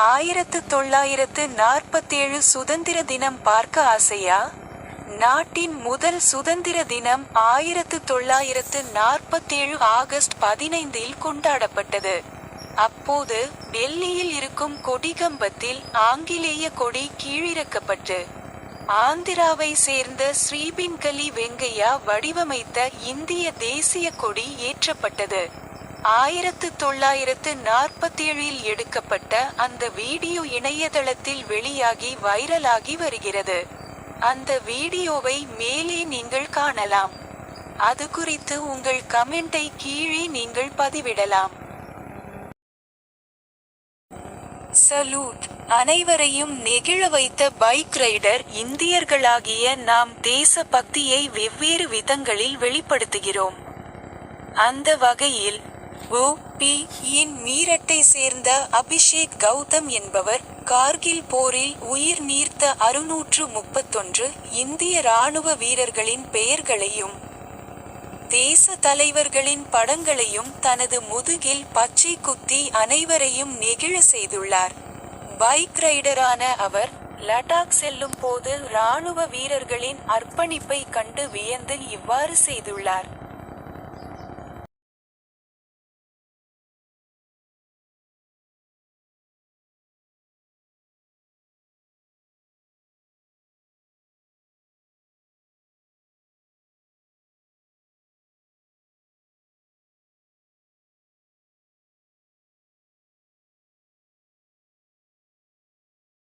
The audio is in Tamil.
ஆயிரத்து தொள்ளாயிரத்து நாற்பத்தேழு சுதந்திர தினம் பார்க்க ஆசையா? நாட்டின் முதல் சுதந்திர தினம் ஆயிரத்து தொள்ளாயிரத்து நாற்பத்தேழு ஆகஸ்ட் பதினைந்தில் கொண்டாடப்பட்டது. அப்போது டெல்லியில் இருக்கும் கொடிகம்பத்தில் ஆங்கிலேய கொடி கீழிறக்கப்பட்டு ஆந்திராவை சேர்ந்த ஸ்ரீபின்கலி வெங்கையா வடிவமைத்த இந்திய தேசிய கொடி ஏற்றப்பட்டது. ஆயிரத்து தொள்ளாயிரத்து நாற்பத்தேழில் எடுக்கப்பட்ட அந்த வீடியோ இணையதளத்தில் வெளியாகி வைரலாகி வருகிறது. அந்த வீடியோவை மேலே நீங்கள் காணலாம். அது குறித்து உங்கள் கமெண்டை கீழே நீங்கள் பதிவிடலாம். சலூட் அனைவரையும் நெகிழ வைத்த பைக் ரைடர் இந்தியர்களாகிய நாம் தேச பக்தியை வெவ்வேறு விதங்களில் வெளிப்படுத்துகிறோம். அந்த வகையில் ஓ பி இன் மீரட்டை சேர்ந்த அபிஷேக் கௌதம் என்பவர் கார்கில் போரில் உயிர் நீர்த்த அறுநூற்று முப்பத்தொன்று இந்திய ராணுவ வீரர்களின் பெயர்களையும் தேச தலைவர்களின் படங்களையும் தனது முதுகில் பச்சை குத்தி அனைவரையும் நெகிழ செய்துள்ளார். பைக் ரைடரான அவர் லடாக் செல்லும் போது ராணுவ வீரர்களின் அர்ப்பணிப்பை கண்டு வியந்து இவ்வாறு செய்துள்ளார்.